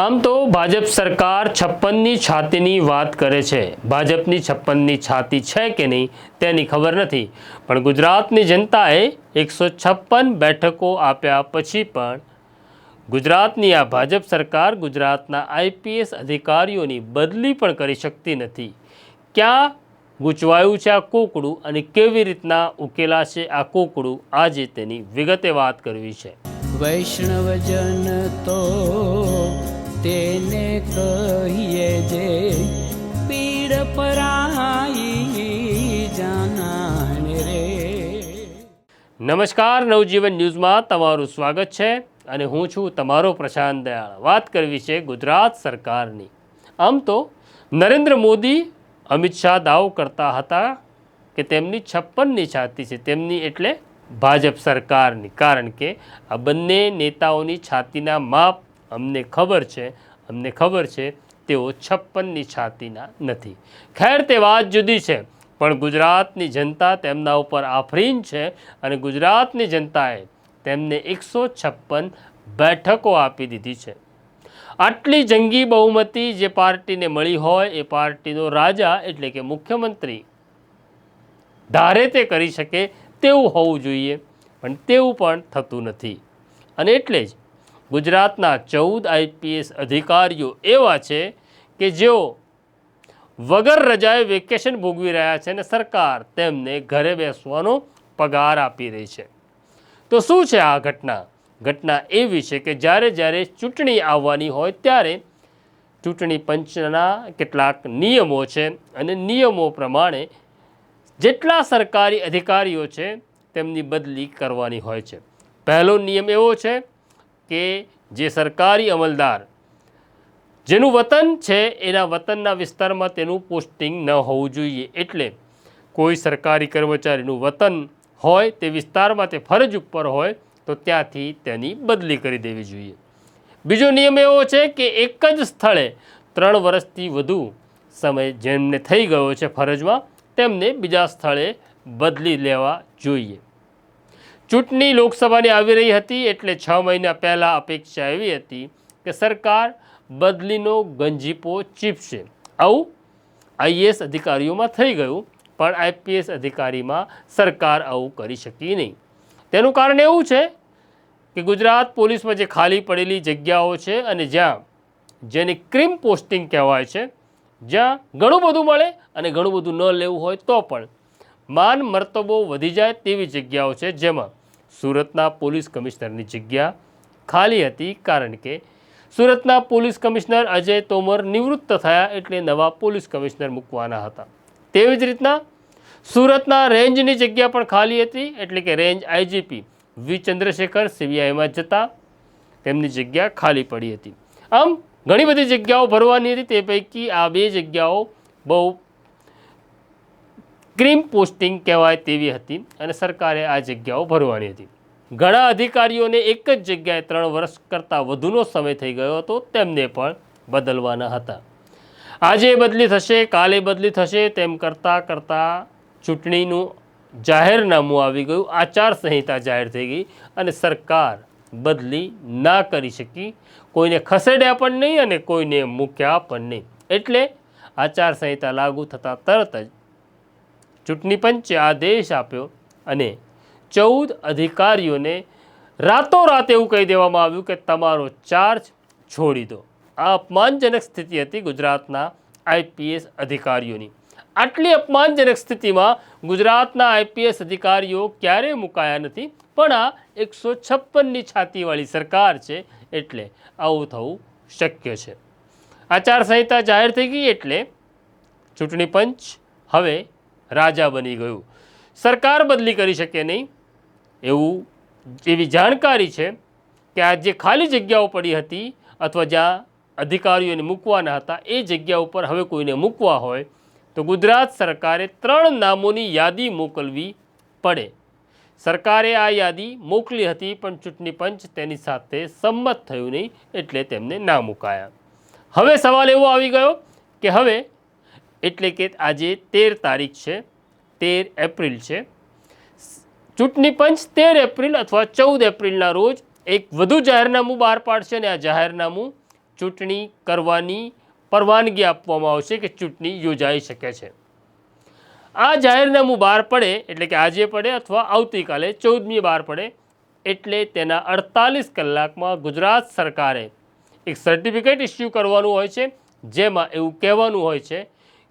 આમ તો ભાજપ સરકાર છપ્પનની છાતીની વાત કરે છે. ભાજપની છપ્પનની છાતી છે કે નહીં તેની ખબર નથી. પણ ગુજરાતની જનતાએ એકસો છપ્પન બેઠકો આપ્યા પછી પણ ગુજરાતની આ ભાજપ સરકાર ગુજરાતના આઈપીએસ અધિકારીઓની બદલી પણ કરી શકતી નથી. ક્યાં ગૂંચવાયું છે આ કોકડું અને કેવી રીતના ઉકેલાશે આ કોકડું આજે તેની વિગતે વાત કરવી છે. વૈષ્ણવજન તો તેને કહીએ જે પીડ પરાઈ જાનાને રે. નમસ્કાર, નવજીવન ન્યૂઝમાં તમારું સ્વાગત છે અને હું છું તમારો પ્રશાંત દયાળ. વાત કરવી છે ગુજરાત સરકારની. આમ તો નરેન્દ્ર મોદી અમિત શાહ દાવો કરતા હતા કે તેમની છપ્પનની છાતી છે. તેમની એટલે ભાજપ સરકારની. કારણ કે આ બંને નેતાઓની છાતીના માપ અમને ખબર છે, અમને ખબર છે, તેઓ છપ્પનની છાતીના નથી. ખેર, તે વાત જુદી છે, પણ ગુજરાતની જનતા તેમના ઉપર આફરીન છે અને ગુજરાતની જનતાએ તેમને એકસો છપ્પન બેઠકો આપી દીધી છે. આટલી જંગી બહુમતી જે પાર્ટીને મળી હોય, એ પાર્ટીનો રાજા એટલે કે મુખ્યમંત્રી ધારે તે કરી શકે તેવું હોવું જોઈએ, પણ તેવું પણ થતું નથી. અને એટલે જ ગુજરાતના ચૌદ આઈપીએસ અધિકારીઓ એવા છે કે જેઓ વગર રજાએ વેકેશન ભોગવી રહ્યા છે અને સરકાર તેમને ઘરે બેસવાનો પગાર આપી રહી છે. તો શું છે આ ઘટના? ઘટના એવી છે કે જ્યારે જ્યારે ચૂંટણી આવવાની હોય ત્યારે ચૂંટણી પંચના કેટલાક નિયમો છે અને નિયમો પ્રમાણે જેટલા સરકારી અધિકારીઓ છે તેમની બદલી કરવાની હોય છે. પહેલો નિયમ એવો છે કે જે સરકારી અમલદાર જેનું વતન છે, એના વતનના વિસ્તારમાં તેનું પોસ્ટિંગ ન હોવું જોઈએ. એટલે કોઈ સરકારી કર્મચારીનું વતન હોય, તે વિસ્તારમાં તે ફરજ ઉપર હોય, તો ત્યાંથી તેની બદલી કરી દેવી જોઈએ. બીજો નિયમ એવો છે કે એક જ સ્થળે ત્રણ વર્ષથી વધુ સમય જેમને થઈ ગયો છે ફરજમાં, તેમને બીજા સ્થળે બદલી લેવા જોઈએ. ચૂંટણી લોકસભાની આવી રહી હતી એટલે છ મહિના પહેલાં અપેક્ષા એવી હતી કે સરકાર બદલીનો ગંજીપો ચીપશે. આવું આઈએસ અધિકારીઓમાં થઈ ગયું, પણ આઈપીએસ અધિકારીમાં સરકાર આવું કરી શકી નહીં. તેનું કારણ એવું છે કે ગુજરાત પોલીસમાં જે ખાલી પડેલી જગ્યાઓ છે અને જ્યાં જેને ક્રીમ પોસ્ટિંગ કહેવાય છે, જ્યાં ઘણું બધું મળે અને ઘણું બધું ન લેવું હોય તો પણ માન મર્તબો વધી જાય તેવી જગ્યાઓ છે જેમાં સુરતના પોલીસ કમિશનરની જગ્યા ખાલી હતી કારણ કે સુરતના પોલીસ કમિશનર અજય તોમર નિવૃત્ત થયા એટલે નવા પોલીસ કમિશનર મૂકવાના હતા. તેવી જ રીતના સુરતના રેન્જની જગ્યા પણ ખાલી હતી એટલે કે રેન્જ આઈજીપી વી ચંદ્રશેખર સીબીઆઈમાં જતા તેમની જગ્યા ખાલી પડી હતી. આમ ઘણી બધી જગ્યાઓ ભરવાની હતી તે પૈકી આ બે જગ્યાઓ બહુ ક્રીમ પોસ્ટિંગ કહેવાય તેવી હતી અને સરકારે આ જગ્યાઓ ભરવાની હતી. ઘણા અધિકારીઓને એક જ જગ્યાએ ત્રણ વર્ષ કરતાં વધુનો સમય થઈ ગયો હતો, તેમને પણ બદલવાના હતા. આજે બદલી થશે, કાલે બદલી થશે, તેમ કરતાં કરતાં ચૂંટણીનું જાહેરનામું આવી ગયું, આચારસંહિતા જાહેર થઈ ગઈ અને સરકાર બદલી ના કરી શકી. કોઈને ખસેડ્યા પણ નહીં અને કોઈને મૂક્યા પણ નહીં. એટલે આચારસંહિતા લાગુ થતાં તરત જ ચૂંટણી પંચે આદેશ આપ્યો અને ચૌદ અધિકારીઓને રાતોરાત એવું કહી દેવામાં આવ્યું કે તમારો ચાર્જ છોડી દો. આ અપમાનજનક સ્થિતિ હતી ગુજરાતના આઈપીએસ અધિકારીઓની. આટલી અપમાનજનક સ્થિતિમાં ગુજરાતના આઈપીએસ અધિકારીઓ ક્યારેય મુકાયા નથી, પણ આ એકસો છપ્પનની છાતીવાળી સરકાર છે એટલે આવું થવું શક્ય છે. આચારસંહિતા જાહેર થઈ ગઈ એટલે ચૂંટણી પંચ હવે રાજા બની ગયું. સરકાર બદલી કરી શકે નહીં. એવું એવી જાણકારી છે કે આ જે ખાલી જગ્યાઓ પડી હતી અથવા જ્યાં અધિકારીઓને મૂકવાના હતા, એ જગ્યા ઉપર હવે કોઈને મૂકવા હોય, તો ગુજરાત સરકારે ત્રણ નામોની યાદી મોકલવી પડે. સરકારે આ યાદી મોકલી હતી, પણ ચૂંટણી પંચ તેની સાથે સંમત થયું નહીં, એટલે તેમને ના મુકાયા. હવે સવાલ એવો આવી ગયો કે હવે એટલે કે આજે તેર તારીખ છે, તેર એપ્રિલ છે. ચૂંટણી પંચ તેર એપ્રિલ અથવા ચૌદ એપ્રિલના રોજ એક વધુ જાહેરનામું બહાર પાડશે અને આ જાહેરનામું ચૂંટણી કરવાની પરવાનગી આપવામાં આવશે કે ચૂંટણી યોજાઈ શકે છે. આ જાહેરનામું બહાર પડે એટલે કે આજે પડે અથવા આવતીકાલે ચૌદમી બહાર પડે એટલે તેના અડતાલીસ કલાકમાં ગુજરાત સરકારે એક સર્ટિફિકેટ ઇસ્યુ કરવાનું હોય છે, જેમાં એવું કહેવાનું હોય છે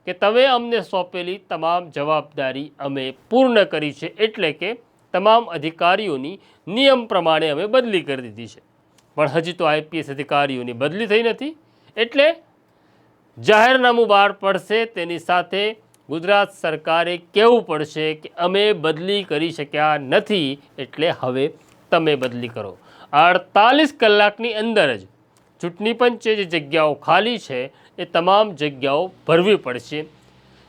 કે તમે અમને સોંપેલી તમામ જવાબદારી અમે પૂર્ણ કરી છે એટલે કે તમામ અધિકારીઓની નિયમ પ્રમાણે અમે બદલી કરી દીધી છે. પણ હજી તો આઈપીએસ અધિકારીઓની બદલી થઈ નથી. એટલે જાહેરનામું બહાર પડશે, તેની સાથે ગુજરાત સરકારે કહેવું પડશે કે અમે બદલી કરી શક્યા નથી, એટલે હવે તમે બદલી કરો. અડતાલીસ કલાકની અંદર જ ચૂંટણી પંચે જે જગ્યાઓ ખાલી છે, એ તમામ જગ્યાઓ ભરવી પડશે.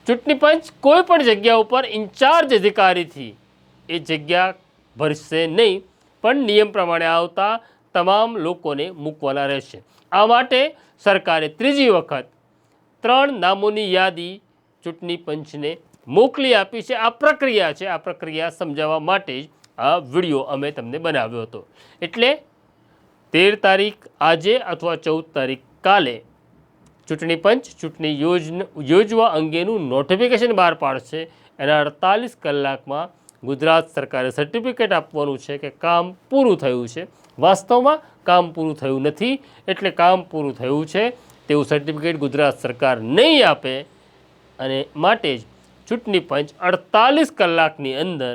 ચૂંટણી પંચ કોઈ પણ જગ્યા ઉપર ઇન્ચાર્જ અધિકારીથી એ જગ્યા ભરશે નહીં, પણ નિયમ પ્રમાણે આવતા તમામ લોકોને મૂકવાના રહેશે. આ માટે સરકારે ત્રીજી વખત ત્રણ નામોની યાદી ચૂંટણી પંચને મોકલી આપી છે. આ પ્રક્રિયા છે. આ પ્રક્રિયા સમજાવવા માટે જ આ વીડિયો અમે તમને બનાવ્યો હતો. એટલે તેર તારીખ આજે અથવા ચૌદ તારીખ કાલે. ચૂંટણી પંચ ચૂંટણી યોજન, યોજવા અંગેનું નોટિફિકેશન બહાર પાડશે. એના અડતાલીસ કલાકમાં ગુજરાત સરકારે સર્ટિફિકેટ આપવાનું છે કે કામ પૂરું થયું છે. વાસ્તવમાં કામ પૂરું થયું નથી, એટલે કામ પૂરું થયું છે. તેવું સર્ટિફિકેટ ગુજરાત સરકાર નહીં આપે. અને માટે જ ચૂંટણી પંચ અડતાલીસ કલાકની અંદર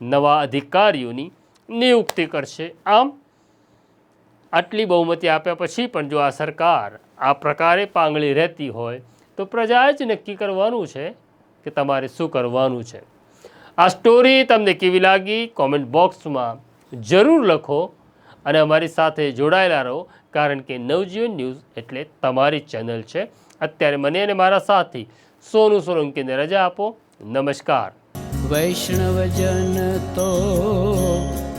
નવા અધિકારીઓની નિયુક્તિ કરશે. આમ આટલી બહુમતી આપ્યા પછી પણ જો આ સરકાર આ પ્રકારે પાંગળી રહેતી હોય, તો પ્રજાએ જ નક્કી કરવાનું છે કે તમારે શું કરવાનું છે. આ સ્ટોરી તમને કેવી લાગી? કોમેન્ટ બોક્સમાં જરૂર લખો અને અમારી સાથે જોડાયેલા રહો, કારણ કે નવજીવન ન્યૂઝ એટલે તમારી ચેનલ છે. અત્યારે મને અને મારા સાથી સોનુ સોલંકીને રજા આપો. નમસ્કાર. વૈષ્ણવજન તો